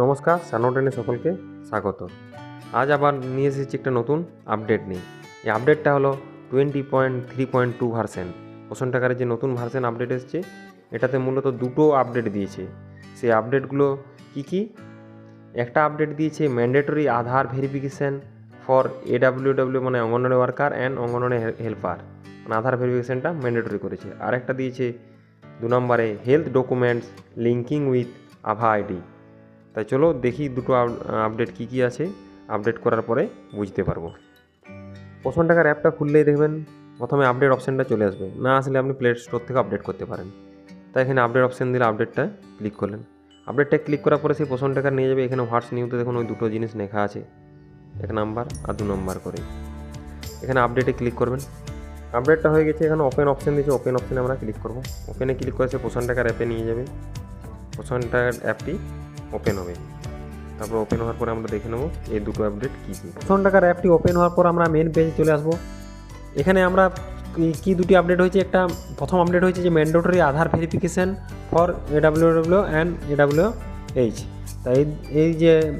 নমস্কার সানোটেনে সকলকে স্বাগত। আজ আবার নিয়ে এসেছি একটা নতুন আপডেট নিয়ে। এই আপডেটটা হলো twenty point three point two version Poshan টাকারের যে নতুন ভার্সেন আপডেট এসছে, এটাতে মূলত দুটো আপডেট দিয়েছে। সেই আপডেটগুলো কি কি? একটা আপডেট দিয়েছে mandatory Aadhaar verification for AWW মানে anganwadi worker and anganwadi helper মানে আধার ভেরিফিকেশানটা ম্যান্ডেটরি করেছে। আরেকটা দিয়েছে দু নম্বরে হেলথ ডকুমেন্টস লিঙ্কিং উইথ আভা আইডি তাই চলো দেখি দুটো আপডেট কী কী আছে। আপডেট করার পরে বুঝতে পারব। পোষণ টাকার অ্যাপটা খুললেই দেখবেন প্রথমে আপডেট অপশানটা চলে আসবে। না আসলে আপনি প্লে স্টোর থেকে আপডেট করতে পারেন। তাই এখানে আপডেট অপশান দিলে আপডেটটা ক্লিক করলেন। আপডেটটা ক্লিক করার পরে সেই পোষণ টাকা নিয়ে যাবে। এখানে হোয়াটস নিউতে দেখুন ওই দুটো জিনিস লেখা আছে। এক নাম্বার আর দু নম্বর করে। এখানে আপডেটে ক্লিক করবেন। আপডেটটা হয়ে গেছে। এখানে ওপেন অপশান দিয়েছে। ওপেন অপশানে আমরা ক্লিক করব। ওপেনে ক্লিক করে সে পোষণ টাকার অ্যাপে নিয়ে যাবে। পোষণ টাকার অ্যাপটি ওপেন হবে। তারপর ওপেন হওয়ার পরে আমরা দেখে নেব এই দুটো আপডেট কী কী। পোষণ টাকার অ্যাপটি ওপেন হওয়ার পর আমরা মেন পেজে চলে আসব। এখানে আমরা কি- দুটি আপডেট হয়েছে? একটা প্রথম আপডেট হয়েছে যে mandatory Aadhaar verification for AW W and AW H তাই এই যে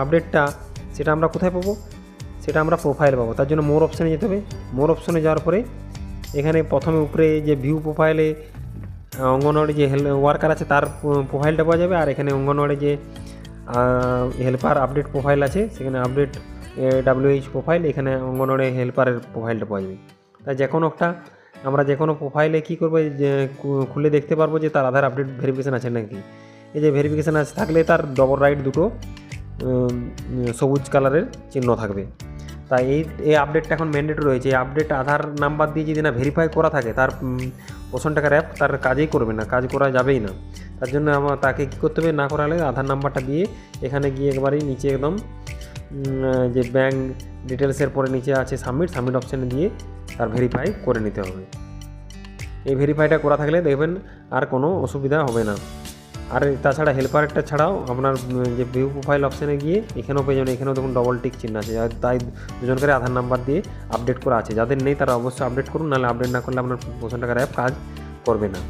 আপডেটটা সেটা আমরা কোথায় পাবো? সেটা আমরা প্রোফাইল পাবো। তার জন্য মোর অপশানে যেতে হবে। মোর অপশানে যাওয়ার পরে এখানে প্রথমে উপরে যে ভিউ প্রোফাইলে অঙ্গনওয়াড়ি যে হেল ওয়ার্কার আছে, তার প্রোফাইলটা পাওয়া যাবে। আর এখানে অঙ্গনওয়াড়ি যে হেল্পার আপডেট প্রোফাইল আছে, সেখানে আপডেট ডাব্লিউএইচ প্রোফাইল এখানে অঙ্গনওয়াড়ি হেল্পারের প্রোফাইলটা পাওয়া যাবে। তাই যে কোনো একটা, আমরা যে কোনো প্রোফাইলে কী করব যে খুলে দেখতে পারব যে তার আধার আপডেট ভেরিফিকেশান আছে নাকি। এই যে ভেরিফিকেশান আছে, থাকলে তার ডবল রাইট দুটো সবুজ কালারের চিহ্ন থাকবে। তাই এই এই আপডেটটা এখন ম্যান্ডেটরি রয়েছে। এই আপডেট আধার নাম্বার দিয়ে যদি না ভেরিফাই করা থাকে, তার পোষণ টাকার অ্যাপ তার কাজেই করবে না, কাজ করা যাবেই না। তার জন্য আমার, তাকে কী করতে হবে? না করালে আধার নাম্বারটা দিয়ে এখানে গিয়ে একবারেই নিচে একদম যে ব্যাঙ্ক ডিটেলসের পরে নিচে আছে সাবমিট সাবমিট অপশানে দিয়ে তার ভেরিফাই করে নিতে হবে। এই ভেরিফাইটা করা থাকলে দেখবেন আর কোনো অসুবিধা হবে না। আর তাছাড়া হেল্পারটা ছাড়াও আপনার যে ভিউ প্রোফাইল অপশানে গিয়ে এখানেও পেয়ে যাবেন, এখানেও দেখুন ডবল টিক চিহ্ন আছে। তাই দুজনকারই আধার নাম্বার দিয়ে আপডেট করা আছে। যাদের নেই তারা অবশ্যই আপডেট করুন, নাহলে আপডেট না করলে আপনার পোষণ টাকার অ্যাপ কাজ করবে না।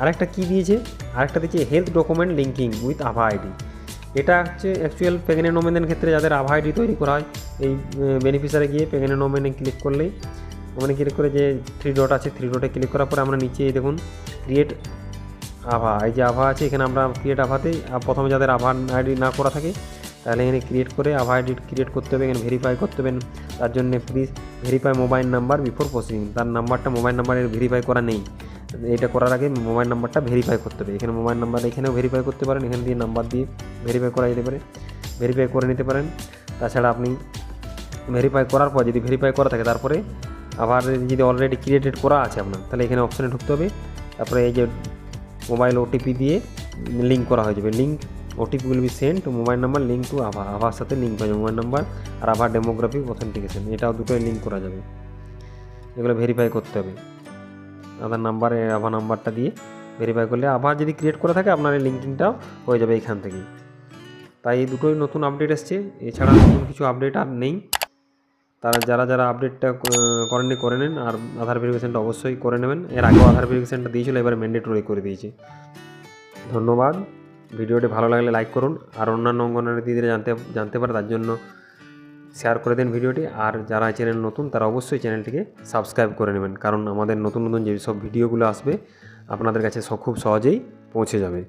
আরেকটা কী দিয়েছে? আরেকটা দিয়েছে হেলথ ডকুমেন্ট লিঙ্কিং উইথ আভা আইডি এটা হচ্ছে অ্যাকচুয়াল প্রেগনেন্ট ওমেনদের ক্ষেত্রে যাদের আভা আইডি তৈরি করা হয়, এই বেনিফিশিয়ারে গিয়ে প্রেগনেন্ট ওমেনে ক্লিক করলেই ওখানে ক্লিক করে যে থ্রি ডট আছে থ্রি ডটে ক্লিক করার পরে আমরা নিচে দেখুন ক্রিয়েট আভা। এই যে আভা আছে এখানে আমরা ক্রিয়েট আভাতেই আহ, প্রথমে যাদের আভা আইডি না করা থাকে তাহলে এখানে ক্রিয়েট করে আভা আইডি ক্রিয়েট করতে হবে এখানে ভেরিফাই করতে হবে। তার জন্য please verify mobile number before proceeding তার নাম্বারটা মোবাইল নাম্বারের ভেরিফাই করা নেই। এটা করার আগে মোবাইল নাম্বারটা ভেরিফাই করতে হবে। এখানে মোবাইল নাম্বার এখানেও ভেরিফাই করতে পারেন এখানে দিয়ে নাম্বার দিয়ে ভেরিফাই করা যেতে পারে। ভেরিফাই করে নিতে পারেন। তাছাড়া আপনি ভেরিফাই করার পর যদি ভেরিফাই করা থাকে তারপরে আবার যদি অলরেডি ক্রিয়েটেড করা আছে আপনার, তাহলে এখানে অপশানে ঢুকতে হবে। তারপরে এই যে মোবাইল ওটিপি দিয়ে লিঙ্ক করা হয়ে যাবে। Link OTP will be send to mobile number link to আভা আভার সাথে লিঙ্ক হয়ে যাবে মোবাইল নাম্বার আর আভার ডেমোগ্রাফিক অথেন্টিকেশন এটাও দুটোই লিঙ্ক করা যাবে। এগুলো ভেরিফাই করতে হবে। আধার নাম্বার আভা নাম্বারটা দিয়ে ভেরিফাই করলে আবার যদি ক্রিয়েট করা থাকে, আপনার এই লিঙ্কিংটাও হয়ে যাবে এখান থেকেই। তাই এই দুটোই নতুন আপডেট এসছে। এছাড়া নতুন কিছু আপডেট আর নেই। তারা যারা যারা আপডেটটা করেননি করে নেন আর আধার ভেরিফিকেশানটা অবশ্যই করে নেবেন। এর আগেও আধার ভেরিফিকেশানটা দিয়েছিল, এবার ম্যান্ডেটরি করে দিয়েছে। ধন্যবাদ। ভিডিওটি ভালো লাগলে লাইক করুন আর অন্যান্য অঙ্গনারী দিদিরা জানতে জানতে পারে তার জন্য শেয়ার করে দিন ভিডিওটি। আর যারা চ্যানেল নতুন, তারা অবশ্যই চ্যানেলটিকে সাবস্ক্রাইব করে নেবেন। কারণ আমাদের নতুন নতুন যেসব ভিডিওগুলো আসবে, আপনাদের কাছে খুব সহজেই পৌঁছে যাবে।